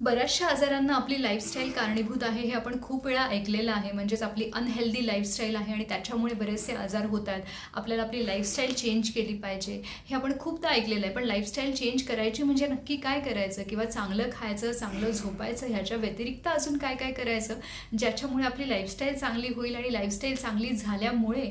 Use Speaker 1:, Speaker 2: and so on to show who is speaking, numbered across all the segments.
Speaker 1: बऱ्याचशा आजारांना आपली लाईफस्टाईल कारणीभूत आहे हे आपण खूप वेळा ऐकलेलं आहे. म्हणजेच आपली अनहेल्दी लाईफस्टाईल आहे आणि त्याच्यामुळे बरेचसे आजार होत आहेत. आपल्याला आपली लाईफस्टाईल चेंज केली पाहिजे. हे आपण खूपदा ऐकलेलं आहे. पण लाईफस्टाईल चेंज करायची म्हणजे नक्की काय करायचं? किंवा चांगलं खायचं चांगलं झोपायचं? ह्याच्या व्यतिरिक्त अजून काय काय करायचं? ज्याच्यामुळे आपली लाईफस्टाईल चांगली होईल आणि लाईफस्टाईल चांगली झाल्यामुळे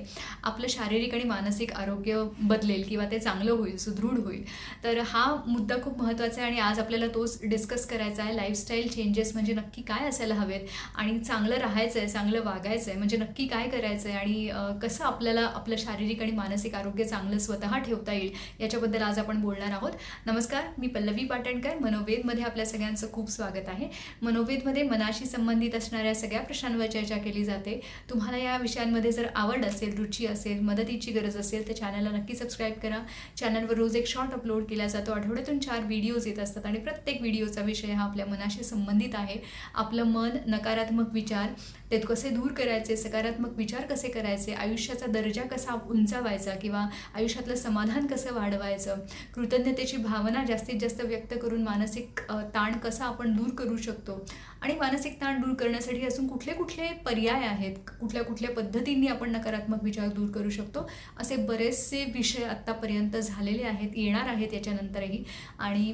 Speaker 1: आपलं शारीरिक आणि मानसिक आरोग्य बदलेल किंवा ते चांगलं होईल सुदृढ होईल. तर हा मुद्दा खूप महत्त्वाचा आहे आणि आज आपल्याला तोच डिस्कस करायचा आहे. लाईफस्टाईल चेंजेस म्हणजे नक्की काय असायला हवेत? आणि चांगलं राहायचं आहे चांगलं वागायचं आहे म्हणजे नक्की काय करायचं आहे आणि कसं आपल्याला आपलं शारीरिक आणि मानसिक आरोग्य चांगलं स्वतः ठेवता येईल याच्याबद्दल आज आपण बोलणार आहोत. नमस्कार मी पल्लवी पाटणकर. मनोवेदमध्ये आपल्या सगळ्यांचं खूप स्वागत आहे. मनोवेदमध्ये मनाशी संबंधित असणाऱ्या सगळ्या प्रश्नांवर चर्चा केली जाते. तुम्हाला या विषयांमध्ये जर आवड असेल रुची असेल मदतीची गरज असेल तर चॅनलला नक्की सबस्क्राईब करा. चॅनलवर रोज एक शॉर्ट अपलोड केला जातो. आठवड्यातून चार व्हिडिओज येत असतात आणि प्रत्येक व्हिडिओचा विषय हा आपल्या मनाशी संबंधित आहे. आपलं मन नकारात्मक विचार ते कसे दूर करायचे सकारात्मक विचार कसे करायचे आयुष्याचा दर्जा कसा उंचावायचा किंवा आयुष्यातलं समाधान कसं वाढवायचं कृतज्ञतेची भावना जास्तीत जास्त व्यक्त करून मानसिक ताण कसा आपण दूर करू शकतो आणि मानसिक ताण दूर करण्यासाठी अजून कुठले कुठले पर्याय आहेत? कुठल्या कुठल्या पद्धतींनी आपण नकारात्मक विचार दूर करू शकतो? असे बरेचसे विषय आत्तापर्यंत झालेले आहेत येणार आहेत याच्यानंतरही आणि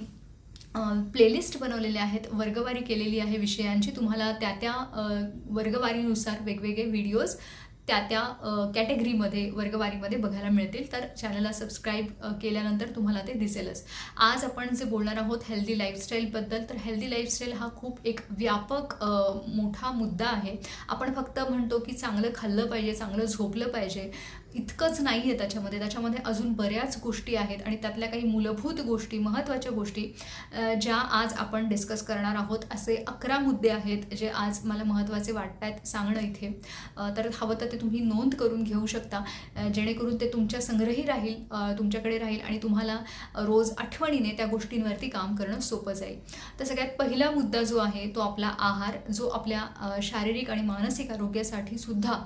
Speaker 1: प्लेलिस्ट बनवलेले आहेत वर्गवारी केलेली आहे विषयांची. तुम्हाला त्या त्या वर्गवारीनुसार वेगवेगळे व्हिडिओज त्या त्या कॅटेगरीमध्ये वर्गवारीमध्ये बघायला मिळतील. तर चॅनलला सबस्क्राईब केल्यानंतर तुम्हाला ते दिसेलच. आज आपण जे बोलणार आहोत हेल्दी लाईफस्टाईलबद्दल तर हेल्दी लाईफस्टाईल हा खूप एक व्यापक मोठा मुद्दा आहे. आपण फक्त म्हणतो की चांगलं खाल्लं पाहिजे चांगलं झोपलं पाहिजे. इतकंच नाही आहे त्याच्यामध्ये. त्याच्यामध्ये अजून बऱ्याच गोष्टी आहेत आणि त्यातल्या काही मूलभूत गोष्टी महत्त्वाच्या गोष्टी ज्या आज आपण डिस्कस करणार आहोत असे अकरा मुद्दे आहेत जे आज मला महत्त्वाचे वाटत आहेत सांगणं इथे. तर हवं तर ते तुम्ही नोंद करून घेऊ शकता जेणेकरून ते तुमच्या संग्रही राहील तुमच्याकडे राहील आणि तुम्हाला रोज आठवणीने त्या गोष्टींवरती काम करणं सोपं जाईल. तर सगळ्यात पहिला मुद्दा जो आहे तो आपला आहार जो आपल्या शारीरिक आणि मानसिक आरोग्यासाठी सुद्धा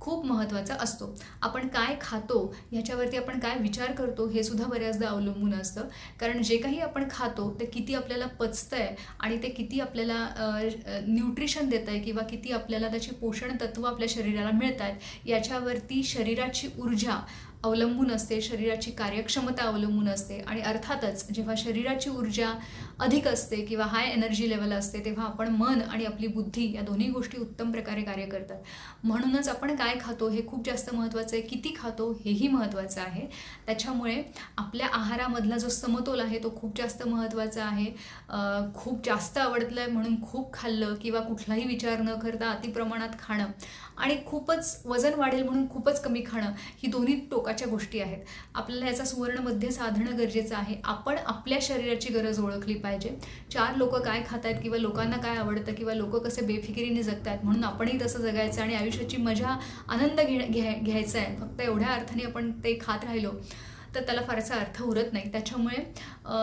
Speaker 1: खूप महत्त्वाचा असतो. आपण काय खातो ह्याच्यावरती आपण काय विचार करतो हे सुद्धा बऱ्याचदा अवलंबून असतं. कारण जे काही आपण खातो ते किती आपल्याला पचतं आहे आणि ते किती आपल्याला न्यूट्रिशन देतं आहे किंवा किती आपल्याला त्याची पोषण तत्व आपल्या शरीराला मिळत आहेत याच्यावरती शरीराची ऊर्जा अवलंबून असते शरीराची कार्यक्षमता अवलंबून असते आणि अर्थातच जेव्हा शरीराची ऊर्जा अधिक असते किंवा हाय एनर्जी लेवल असते तेव्हा आपण मन आणि आपली बुद्धी या दोन्ही गोष्टी उत्तम प्रकारे कार्य करतात. म्हणूनच आपण काय खातो हे खूप जास्त महत्त्वाचं आहे. किती खातो हेही महत्त्वाचं आहे. त्याच्यामुळे आपल्या आहारामधला जो समतोल आहे तो खूप जास्त महत्त्वाचा आहे. खूप जास्त आवडतलं आहे म्हणून खूप खाल्लं किंवा कुठलाही विचार न करता अतिप्रमाणात खाणं आणि खूपच वजन वाढेल म्हणून खूपच कमी खाणं ही दोन्ही टोकाच्या गोष्टी आहेत. आपल्याला याचा सुवर्ण मध्य साधणं गरजेचं आहे. आपण आपल्या शरीराची गरज ओळखली पाहिजे. चार लोक काय खात आहेत किंवा लोकांना काय आवडतं किंवा लोक कसे बेफिकिरीने जगत आहेत म्हणून आपणही तसं जगायचं आणि आयुष्याची मजा आनंद घे घ्या घ्यायचा आहे. फक्त एवढ्या अर्थाने आपण ते खात राहिलो. तर त्याला फारसा अर्थ उरत नाही. त्याच्यामुळे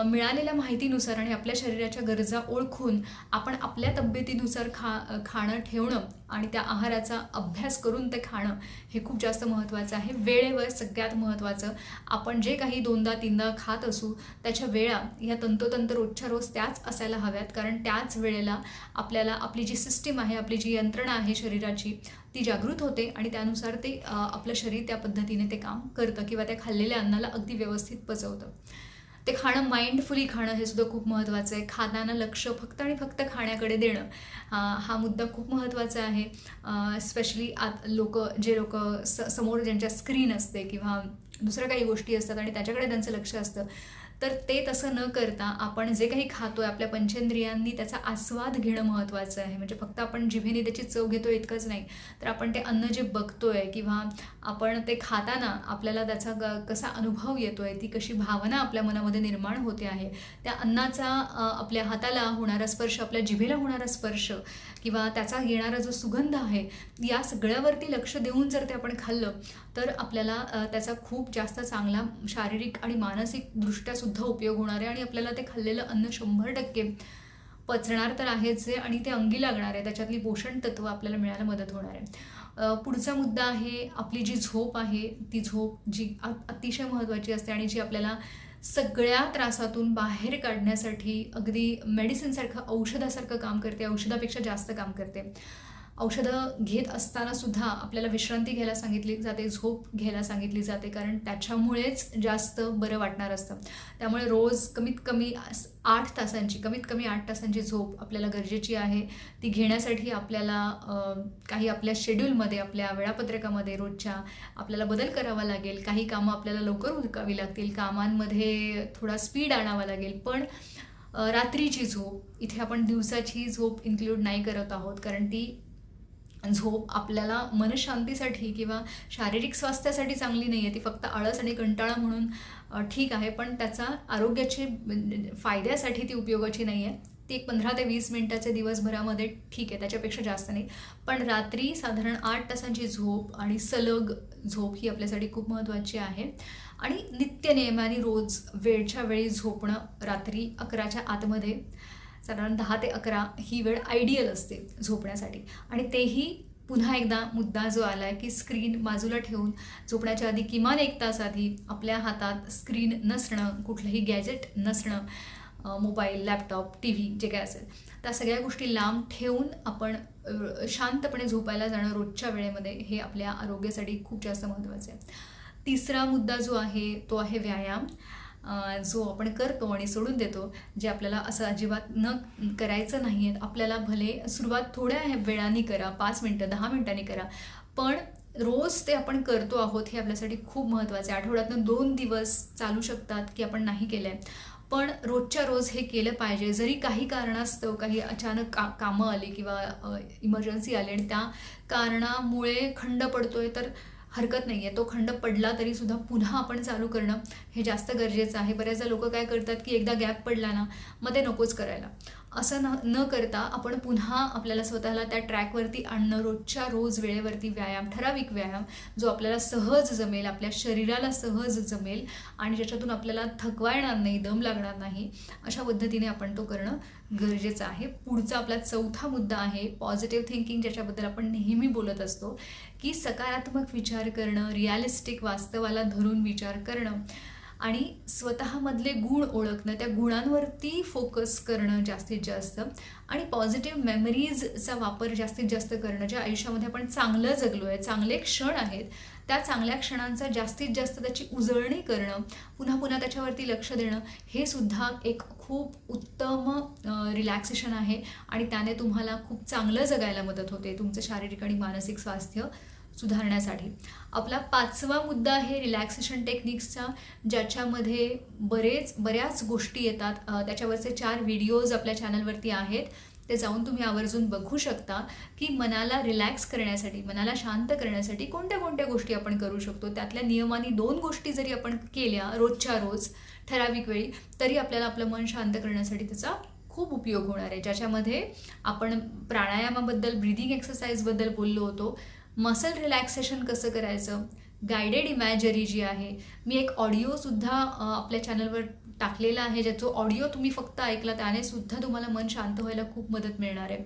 Speaker 1: मिळालेल्या माहितीनुसार आणि आपल्या शरीराच्या गरजा ओळखून आपण आपल्या तब्येतीनुसार खा खाणं ठेवणं आणि त्या आहाराचा अभ्यास करून ते खाणं हे खूप जास्त महत्त्वाचं आहे. वेळेवर सगळ्यात महत्त्वाचं आपण जे काही दोनदा तीनदा खात असू त्याच्या वेळा ह्या तंतोतंत रोजच्या रोज त्याच असायला हव्यात. कारण त्याच वेळेला आपल्याला आपली जी सिस्टीम आहे आपली जी यंत्रणा आहे शरीराची ती जागृत होते आणि त्यानुसार ते आपलं शरीर त्या पद्धतीने ते काम करतं किंवा त्या खाल्लेल्या अन्नाला अगदी व्यवस्थित पचवतं. ते खाणं माइंडफुली खाणं हे सुद्धा खूप महत्त्वाचं आहे. खाताना लक्ष फक्त आणि फक्त खाण्याकडे देणं हा हा मुद्दा खूप महत्त्वाचा आहे. स्पेशली आत लोक जे लोक स समोर ज्यांच्या स्क्रीन असते किंवा दुसऱ्या काही गोष्टी असतात आणि त्याच्याकडे त्यांचं लक्ष असतं तर ते तसं न करता आपण जे काही खातो आहे आपल्या पंचेंद्रियांनी त्याचा आस्वाद घेणं महत्त्वाचं आहे. म्हणजे फक्त आपण जिभेने त्याची चव घेतो इतकंच नाही. तर आपण ते अन्न जे बघतोय किंवा आपण ते खाताना आपल्याला त्याचा ग कसा अनुभव येतो आहे ती कशी भावना आपल्या मनामध्ये निर्माण होते आहे त्या अन्नाचा आपल्या हाताला होणारा स्पर्श आपल्या जिभेला होणारा स्पर्श किंवा त्याचा येणारा जो सुगंध आहे या सगळ्यावरती लक्ष देऊन जर ते आपण खाल्लं तर आपल्याला त्याचा खूप जास्त चांगला शारीरिक आणि मानसिकदृष्ट्यासुद्धा सुद्धा उपयोग होणार आहे आणि आपल्याला ते खाल्लेलं अन्न शंभर टक्के पचणार तर आहेच आहे आणि ते अंगी लागणार आहे. त्याच्यातली पोषण तत्व आपल्याला मिळायला मदत होणार आहे. पुढचा मुद्दा आहे आपली जी झोप आहे ती झोप जी अतिशय महत्त्वाची असते आणि जी आपल्याला सगळ्या त्रासातून बाहेर काढण्यासाठी अगदी मेडिसिनसारखं औषधासारखं काम करते औषधापेक्षा जास्त काम करते. औषधं घेत असताना सुद्धा आपल्याला विश्रांती घ्यायला सांगितली जाते झोप घ्यायला सांगितली जाते. कारण त्याच्यामुळेच जास्त बरं वाटणार असतं. त्यामुळे रोज कमीत कमी आठ तासांची कमीत कमी आठ तासांची झोप आपल्याला गरजेची आहे. ती घेण्यासाठी आपल्याला काही आपल्या शेड्यूलमध्ये आपल्या वेळापत्रकामध्ये रोजच्या आपल्याला बदल करावा लागेल. काही कामं आपल्याला लवकर उरकावी लागतील. कामांमध्ये थोडा स्पीड आणावा लागेल. पण रात्रीची झोप इथे आपण दिवसाची झोप इन्क्लूड नाही करत आहोत. कारण ती झोप आपल्याला मनशांतीसाठी किंवा शारीरिक स्वास्थ्यासाठी चांगली नाही आहे ती फक्त आळस आणि कंटाळा म्हणून ठीक आहे पण त्याचा आरोग्याचे म्हणजे फायद्यासाठी ती उपयोगाची नाही आहे ती एक पंधरा ते वीस मिनटाचे दिवसभरामध्ये ठीक आहे त्याच्यापेक्षा जास्त नाही. पण रात्री साधारण आठ तासांची झोप आणि सलग झोप ही आपल्यासाठी खूप महत्त्वाची आहे. आणि नित्यनियमाने रोज वेळच्या वेळी झोपणं रात्री अकराच्या आतमध्ये. साधारण दहा ते अकरा ही वेळ आयडियल असते झोपण्यासाठी. आणि तेही पुन्हा एकदा मुद्दा जो आला आहे की स्क्रीन बाजूला ठेवून झोपण्याच्या आधी किमान एक तास आधी आपल्या हातात स्क्रीन नसणं कुठलंही गॅजेट नसणं mobile laptop T V J काय असेल त्या सगळ्या गोष्टी लांब ठेवून आपण शांतपणे झोपायला जाणं रोजच्या वेळेमध्ये हे आपल्या आरोग्यासाठी खूप जास्त महत्त्वाचं आहे. तिसरा मुद्दा जो आहे तो आहे व्यायाम. जो आपण करतो आणि सोडून देतो जे आपल्याला असं अजिबात न करायचं नाही आहे आपल्याला भले सुरुवात थोड्या ह्या वेळाने करा पाच मिनटं दहा मिनटांनी करा पण रोज ते आपण करतो आहोत हे आपल्यासाठी खूप महत्त्वाचं आहे. आठवड्यातनं दोन दिवस चालू शकतात की आपण नाही केलं आहे पण रोजच्या रोज हे केलं पाहिजे. जरी काही कारणास्तव काही अचानक का कामं आली किंवा इमर्जन्सी आली आणि त्या कारणामुळे खंड पडतोय तर हरकत नाही आहे तो खंड पडला तरी सुद्धा पुन्हा आपण चालू करणं हे जास्त गरजेचं आहे. बऱ्याचदा लोक काय करतात की एकदा गॅप पडला ना मग ते नकोच करायला. असं न न करता आपण पुन्हा आपल्याला स्वतःला त्या ट्रॅकवरती आणणं रोजच्या रोज वेळेवरती व्यायाम ठराविक व्यायाम जो आपल्याला सहज जमेल आपल्या शरीराला सहज जमेल आणि ज्याच्यातून आपल्याला थकवा येणार नाही दम लागणार नाही अशा पद्धतीने आपण तो करणं गरजेचं आहे. पुढचा आपला चौथा मुद्दा आहे पॉझिटिव्ह थिंकिंग ज्याच्याबद्दल आपण नेहमी बोलत असतो की सकारात्मक विचार करणं रिॲलिस्टिक वास्तवाला धरून विचार करणं आणि स्वतःमधले गुण ओळखणं त्या गुणांवरती फोकस करणं जास्तीत जास्त. आणि पॉझिटिव्ह मेमरीजचा वापर जास्तीत जास्त करणं ज्या आयुष्यामध्ये आपण चांगलं जगलो आहे चांगले क्षण आहेत त्या चांगल्या क्षणांचा जास्तीत जास्त त्याची उजळणी करणं पुन्हा पुन्हा त्याच्यावरती लक्ष देणं हे सुद्धा एक खूप उत्तम रिलॅक्सेशन आहे. आणि त्याने तुम्हाला खूप चांगलं जगायला मदत होते. तुमचं शारीरिक आणि मानसिक स्वास्थ्य सुधारण्यासाठी. आपला पाचवा मुद्दा आहे रिलॅक्सेशन टेक्निक्सचा ज्याच्यामध्ये बरेच बऱ्याच गोष्टी येतात. त्याच्यावरचे चार व्हिडिओज आपल्या चॅनलवरती आहेत. ते जाऊन तुम्ही आवर्जून बघू शकता की मनाला रिलॅक्स करण्यासाठी मनाला शांत करण्यासाठी कोणत्या कोणत्या गोष्टी आपण करू शकतो. त्यातल्या नियमाने दोन गोष्टी जरी आपण केल्या रोजच्या रोज ठराविक वेळी तरी आपल्याला आपलं मन शांत करण्यासाठी त्याचा खूप उपयोग होणार आहे. ज्याच्यामध्ये आपण प्राणायामाबद्दल ब्रिदिंग एक्सरसाइजबद्दल बोललो होतो. मसल रिलॅक्सेशन कसं करायचं? गायडेड इमॅजरी जी आहे मी एक ऑडिओसुद्धा आपल्या चॅनलवर टाकलेला आहे ज्याचो ऑडिओ तुम्ही फक्त ऐकला त्याने सुद्धा तुम्हाला मन शांत व्हायला खूप मदत मिळणार आहे.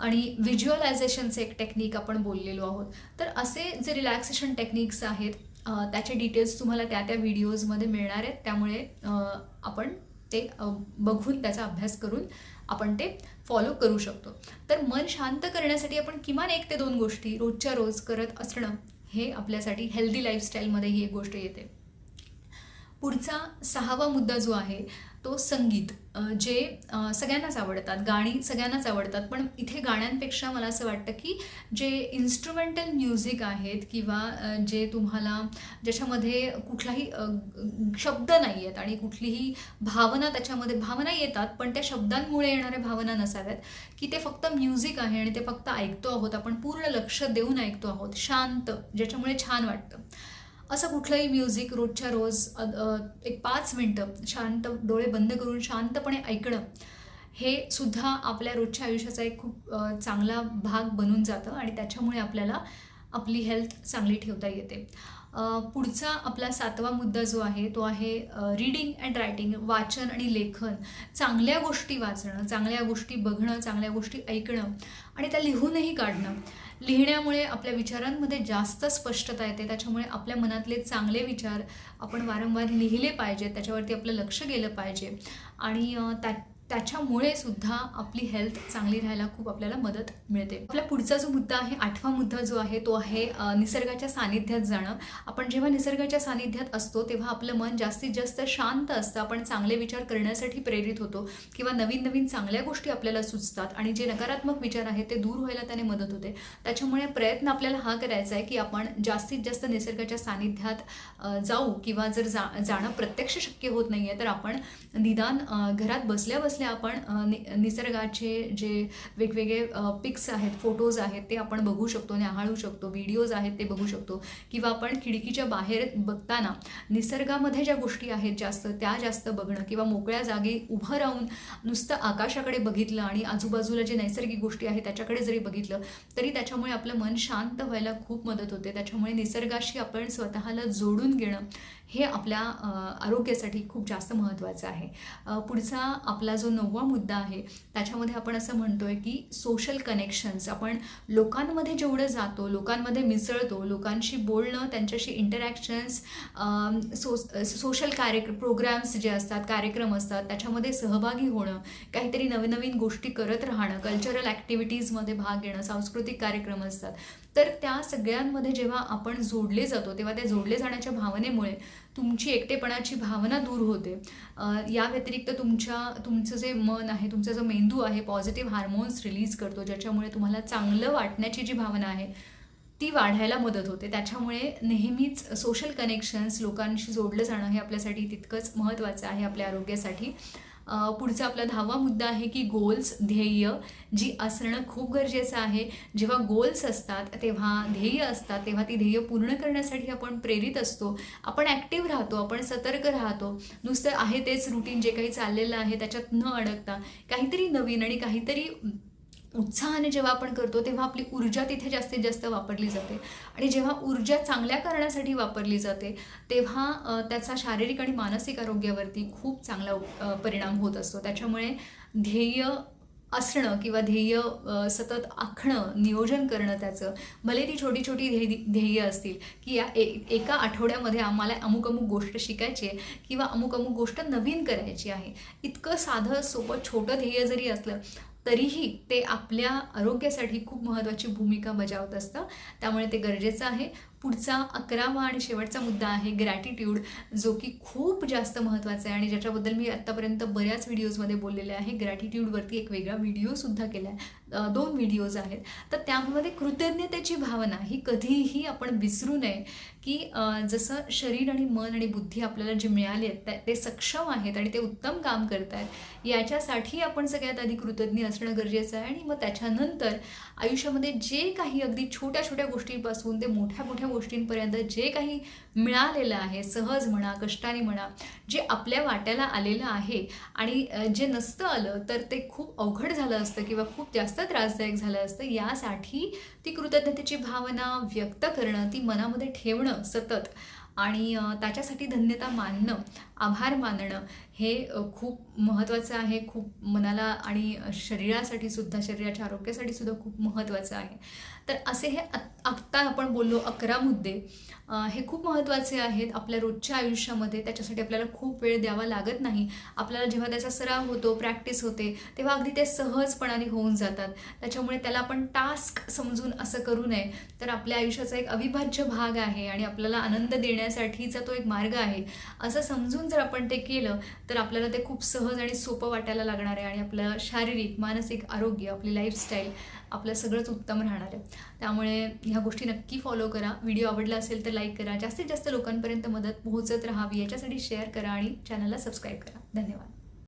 Speaker 1: आणि व्हिज्युअलायझेशनचं एक टेक्निक आपण बोललेलो आहोत. तर असे जे रिलॅक्सेशन टेक्निक्स आहेत त्याचे डिटेल्स तुम्हाला त्या त्या व्हिडिओजमध्ये मिळणार आहेत. त्यामुळे आपण ते बघून त्याचा अभ्यास करून आपण ते फॉलो करू शकतो. तर मन शांत करण्यासाठी आपण किमान एक ते दोन गोष्टी रोजच्या रोज करत असणं हे आपल्यासाठी हेल्दी लाईफस्टाईलमध्ये ही एक गोष्ट येते. पुढचा सहावा मुद्दा जो आहे तो संगीत. जे सगळ्यांनाच आवडतात. गाणी सगळ्यांनाच आवडतात. पण इथे गाण्यांपेक्षा मला असं वाटतं की जे इन्स्ट्रुमेंटल म्युझिक आहेत किंवा जे तुम्हाला ज्याच्यामध्ये कुठलाही शब्द नाही आहेत आणि कुठलीही भावना त्याच्यामध्ये भावना येतात पण त्या शब्दांमुळे येणाऱ्या भावना नसाव्यात की ते फक्त म्युझिक आहे आणि ते फक्त ऐकतो आहोत. आपण पूर्ण लक्ष देऊन ऐकतो आहोत. शांत ज्याच्यामुळे छान वाटतं. असं कुठलंही म्युझिक रोजच्या रोज एक पाच मिनटं शांत डोळे बंद करून शांतपणे ऐकणं हे सुद्धा आपल्या रोजच्या आयुष्याचा एक खूप चांगला भाग बनून जातं आणि त्याच्यामुळे आपल्याला आपली हेल्थ चांगली ठेवता येते. पुढचा आपला सातवा मुद्दा जो आहे तो आहे रीडिंग अँड रायटिंग वाचन आणि लेखन. चांगल्या गोष्टी वाचणं चांगल्या गोष्टी बघणं चांगल्या गोष्टी ऐकणं आणि त्या लिहूनही काढणं. लिहिण्यामुळे आपल्या विचारांमध्ये जास्त स्पष्टता येते. त्याच्यामुळे आपल्या मनातले चांगले विचार आपण वारंवार लिहिले पाहिजेत. त्याच्यावरती आपलं लक्ष गेलं पाहिजे. आणि त्या त्याच्यामुळे सुद्धा आपली हेल्थ चांगली राहायला खूप आपल्याला मदत मिळते. आपला पुढचा जो मुद्दा आहे आठवा मुद्दा जो आहे तो आहे निसर्गाच्या सानिध्यात जाणं. आपण जेव्हा निसर्गाच्या सानिध्यात असतो तेव्हा आपलं मन जास्तीत जास्त शांत असतं. आपण चांगले विचार करण्यासाठी प्रेरित होतो किंवा नवीन नवीन चांगल्या गोष्टी आपल्याला सुचतात आणि जे नकारात्मक विचार आहेत ते दूर व्हायला त्याने मदत होते. त्याच्यामुळे प्रयत्न आपल्याला हा करायचा आहे की आपण जास्तीत जास्त निसर्गाच्या सानिध्यात जाऊ किंवा जर जा जाणं प्रत्यक्ष शक्य होत नाही आहे तर आपण निदान घरात बसल्या बसल्या आपण नि निसर्गाचे जे वेगवेगळे पिक्स आहेत फोटोज आहेत ते आपण बघू शकतो न्याहाळू शकतो व्हिडिओज आहेत ते बघू शकतो. किंवा आपण खिडकीच्या बाहेर बघताना निसर्गामध्ये ज्या गोष्टी आहेत जास्त त्या जास्त बघणं किंवा मोकळ्या जागी उभं राहून नुसतं आकाशाकडे बघितलं आणि आजूबाजूला जे नैसर्गिक गोष्टी आहेत त्याच्याकडे जरी बघितलं तरी त्याच्यामुळे आपलं मन शांत व्हायला खूप मदत होते. त्याच्यामुळे निसर्गाशी आपण स्वतःला जोडून घेणं हे आपल्या आरोग्यासाठी खूप जास्त महत्त्वाचं आहे. पुढचा आपला जो नववा मुद्दा आहे त्याच्यामध्ये आपण असं म्हणतो आहे की सोशल कनेक्शन्स आपण लोकांमध्ये जेवढं जातो लोकांमध्ये मिसळतो लोकांशी बोलणं त्यांच्याशी इंटरॅक्शन्स सो सोशल कार्य प्रोग्राम्स जे असतात कार्यक्रम असतात त्याच्यामध्ये सहभागी होणं काहीतरी नवीन नवीन गोष्टी करत राहणं कल्चरल ॲक्टिव्हिटीजमध्ये भाग घेणं सांस्कृतिक कार्यक्रम असतात. तर त्या सगळ्यांमध्ये जेव्हा आपण जोडले जातो तेव्हा त्या जोडले जाण्याच्या भावनेमुळे तुमची एकटेपणाची भावना दूर होते. या व्यतिरिक्त तुमच्या तुमचं जे मन आहे तुमचा जो मेंदू आहे पॉझिटिव्ह हार्मोन्स रिलीज करतो ज्याच्यामुळे तुम्हाला चांगलं वाटण्याची जी भावना आहे ती वाढायला मदत होते. त्याच्यामुळे नेहमीच सोशल कनेक्शन्स लोकांशी जोडलं जाणं हे आपल्यासाठी तितकंच महत्त्वाचं आहे आपल्या आरोग्यासाठी. पुढचा आपला दहावा मुद्दा आहे की गोल्स ध्येय जी असणं खूप गरजेचं आहे. जेव्हा गोल्स असतात तेव्हा ध्येय असतात तेव्हा ती ध्येय पूर्ण करण्यासाठी आपण प्रेरित असतो. आपण ॲक्टिव्ह राहतो आपण सतर्क राहतो. नुसतं आहे तेच रुटीन जे काही चाललेलं आहे त्याच्यात न अडकता. काहीतरी नवीन आणि काहीतरी उत्साहाने जेव्हा आपण करतो तेव्हा आपली ऊर्जा तिथे जास्तीत जास्त वापरली जाते. आणि जेव्हा ऊर्जा चांगल्या कारणासाठी वापरली जाते तेव्हा त्याचा शारीरिक आणि मानसिक आरोग्यावरती खूप चांगला परिणाम होत असतो. त्याच्यामुळे ध्येय असणं किंवा ध्येय सतत आखणं नियोजन करणं त्याचं भले ती छोटी छोटी ध्येय ध्येय असतील की या ए एका आठवड्यामध्ये आम्हाला अमुक अमुक गोष्ट शिकायची आहे किंवा अमुक अमुक गोष्ट नवीन करायची आहे. इतकं साधं सोपं छोटं ध्येय जरी असलं तरीही ते आपल्या आरोग्यासाठी खूप महत्त्वाची भूमिका बजावत असतं. त्यामुळे ते गरजेचं आहे. पुढचा अकरावा आणि शेवटचा मुद्दा आहे ग्रॅटिट्यूड जो की खूप जास्त महत्त्वाचा आहे. आणि ज्याच्याबद्दल मी आत्तापर्यंत बऱ्याच व्हिडिओजमध्ये बोललेले आहे. ग्रॅटिट्यूडवरती एक वेगळा व्हिडिओसुद्धा केला आहे दोन व्हिडिओज आहेत. तर त्यामध्ये कृतज्ञतेची भावना ही कधीही आपण विसरू नये की जसं शरीर आणि मन आणि बुद्धी आपल्याला जे मिळाले आहेत त्या- ते सक्षम आहेत आणि ते उत्तम काम करत आहेत याच्यासाठी आपण सगळ्यात आधी कृतज्ञ असणं गरजेचं आहे. आणि मग त्याच्यानंतर आयुष्यामध्ये जे काही अगदी छोट्या छोट्या गोष्टींपासून ते मोठ्या मोठ्या गोष्टींपर्यंत जे काही मिळालेलं आहे सहज म्हणा कष्टाने म्हणा जे आपल्या वाट्याला आलेलं आहे आणि जे नसतं आलं तर ते खूप अवघड झालं असतं किंवा खूप जास्त त्रासदायक झालं असतं. यासाठी ती कृतज्ञतेची भावना व्यक्त करणं ती मनामध्ये ठेवणं सतत आणि त्याच्यासाठी धन्यता मानणं आभार मानणं हे खूप महत्त्वाचं आहे खूप मनाला आणि शरीरासाठी सुद्धा शरीराच्या आरोग्यासाठी सुद्धा खूप महत्त्वाचं आहे. तर असे हे आत्ता आपण बोललो अकरा मुद्दे. हे खूप महत्त्वाचे आहेत आपल्या रोजच्या आयुष्यामध्ये. त्याच्यासाठी आपल्याला खूप वेळ द्यावा लागत नाही. आपल्याला जेव्हा त्याचा सराव होतो प्रॅक्टिस होते तेव्हा अगदी ते सहजपणाने होऊन जातात. त्याच्यामुळे त्याला आपण टास्क समजून असं करू नये. तर आपल्या आयुष्याचा एक अविभाज्य भाग आहे आणि आपल्याला आनंद देण्यासाठीचा तो एक मार्ग आहे. असं समजून जर आपण ते केलं तर आपल्याला ते खूप सहज आणि सोपं वाटायला लागणार आहे आणि आपलं शारीरिक मानसिक आरोग्य आपली लाईफस्टाईल आपलं सगळंच उत्तम राहणार आहे. त्यामुळे ह्या गोष्टी नक्की फॉलो करा. व्हिडिओ आवडला असेल तर लाईक करा. जास्तीत जास्त लोकांपर्यंत मदत पोहोचत राहावी. याच्यासाठी शेअर करा आणि चॅनलला सबस्क्राईब करा. धन्यवाद.